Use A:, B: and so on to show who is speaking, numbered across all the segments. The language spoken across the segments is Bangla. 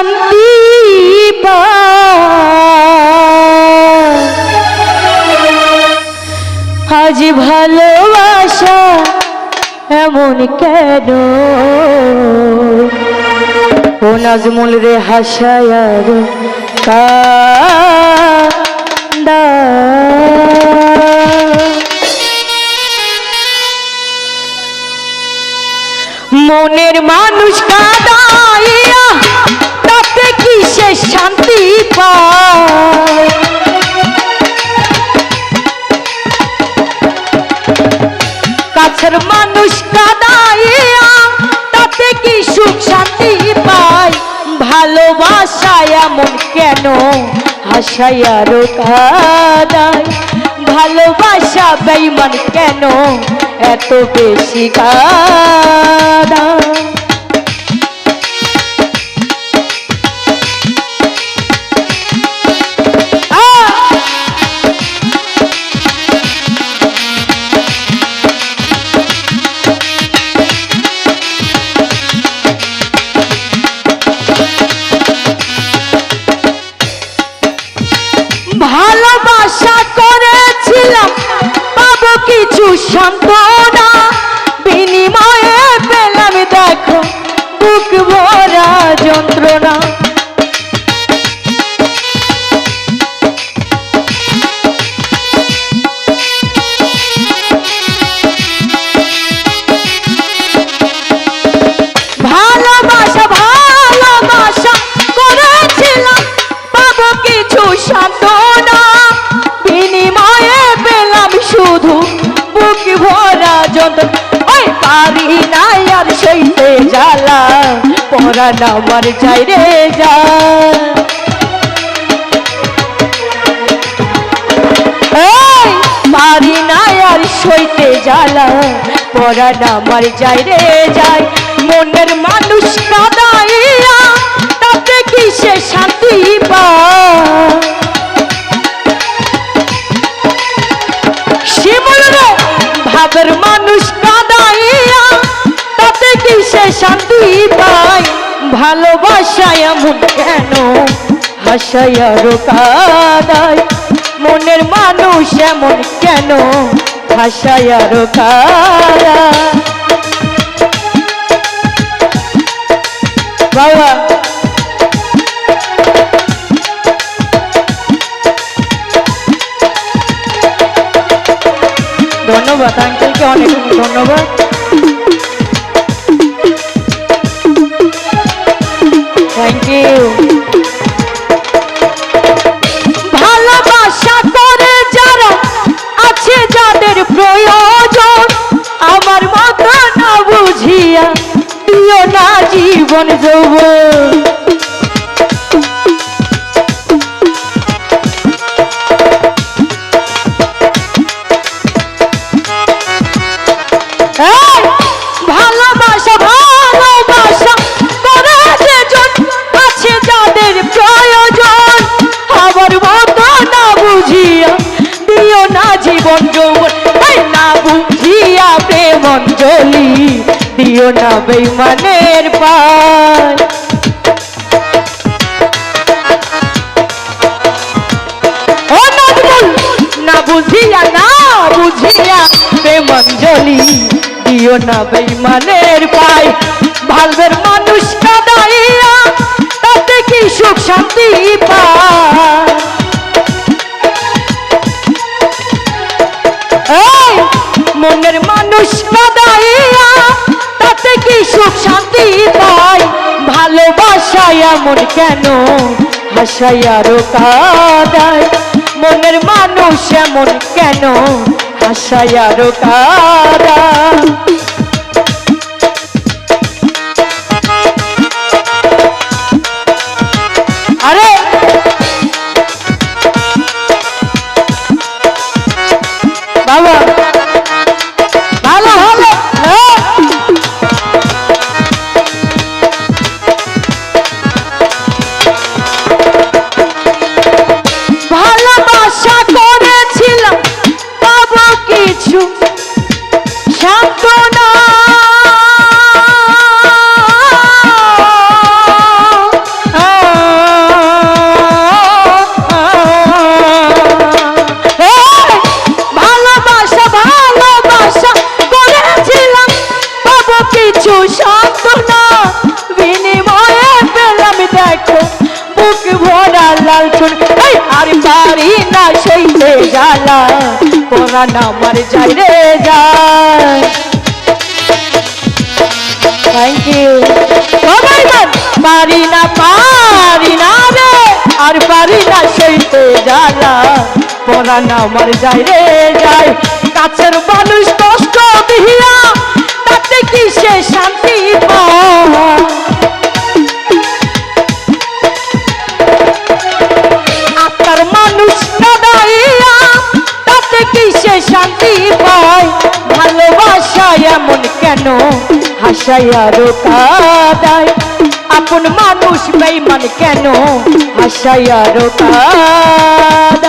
A: শান্তি। আজ ভালোবাসা এমন কেন? ও নাজমুল রে হাসায়ার কান্দা। মনের মানুষ কাদাইয়া কেন হাসাইয়ারও কাদায়। ভালোবাসা বেইমান কেন এত বেশি কাদায়? Shampoo. পরাণ আমার চাই রে এই না আর সইতে জ্বালা। পরাণ আমার যাই। রে যায় মনের মানুষ কাদাইয়া, তাতে কি সে শান্তি? ভালোবাসা এমন কেন? হাসাইয়ারও কাদায়। মনের মানুষ এমন কেন? হাসাইয়ারও কাদায়। বাবা। ধন্যবাদ আঙ্কেলকে অনেক ধন্যবাদ। ইউ ভালোবাসা করে আছে প্রয়োজন আমার মতো বুঝিয়া দিও না জীবন যৌবন। দিও না বেইমানের পায় না বুঝিয়া না বুঝিয়া প্রেমঞ্জলি দিও না বেইমানের পায় ভালবের মানুষ কাদাইয়া তাতে কি সুখ শান্তি পায়? মনের মানুষ কাদাইয়া সুখ শান্তি পাই ভালোবাসা এমন কেন? হাসাইয়ারও কাদায় মনের মানুষ এমন কেন? হাসাইয়ারও কাদায়। জ্বালা পরাণ আমার যাই রে থ্যাংক ইউ পারি না পারি না রে, আর পারি না সইতে জ্বালা পরাণ আমার যাই রে যায়। কাছের মানুষ হাসাইয়া রোকাদায় আপন মানুষ বেইমান কেন? হাসাইয়া রোকাদায়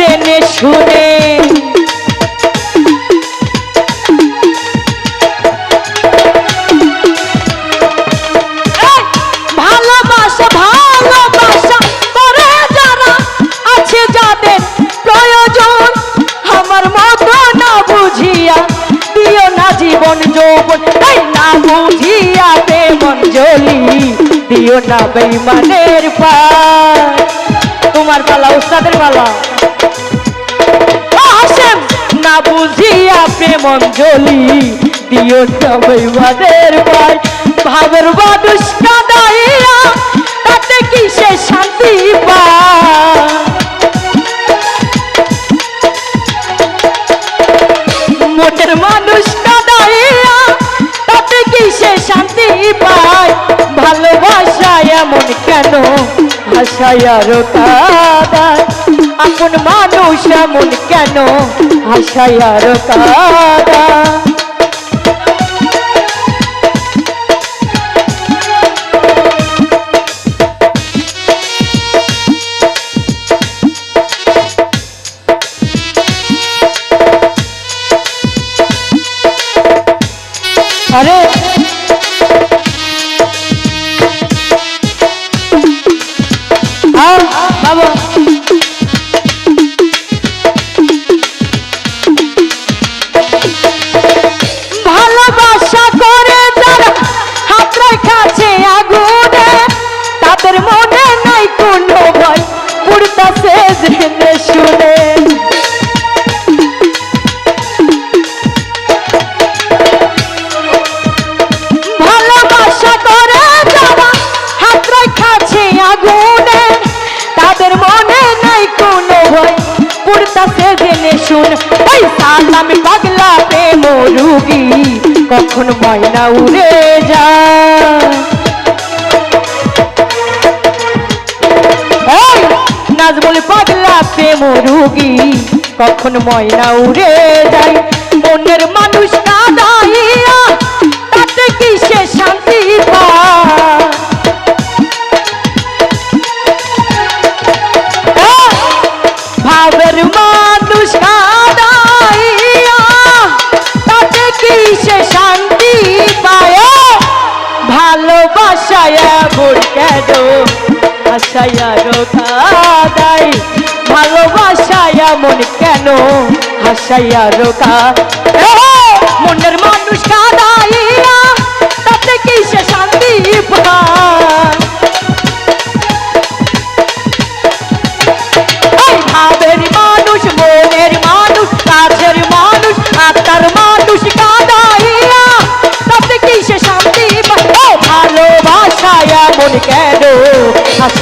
A: জেনে শুনে। আমার মতো না বুঝিয়া দিও না জীবন যৌবন না বুঝিয়া মন জলি, দিও না বেইমানের পার তোমার পালা, উস্তাদের পালা। না বুঝিয়া প্রেমন জলি দিও বেইমানের পার ভাবের মানুষ কাদাইয়া তাতে কি সে শান্তি মনের মানুষ কাদাইয়া তাতে কি সে শান্তি পায়? ভালোবাসা এমন কেন? হাসায় আরও কাদায়। আপন মানুষ এমন কেন? হাসায় আরও আরে আগুনে, তাদের মনে নাই কোনো ভয়। জেনে শুন, ওই পাগলা প্রেম রুগী, কখন ময়না উড়ে নাজমুল পাগলা প্রেম রুগী, কখন ময়না উড়ে যায়। মনের মানুষ কাদাইয়া এমন কেন হাসাইয়া রোকাদাই ভালোবাসায় মন কেন? হাসাইয়া রোকা মনের মানুষ কাদাইয়া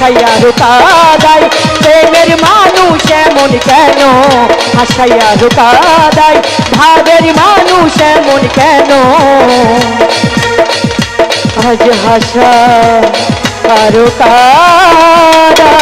A: হাসাইয়া রোকাদাই প্রেমের মানুষ এমন কেন? হাসাইয়া রোকাদাই ভাবের মানুষ এমন কেন? আজ হাসা কারও কারা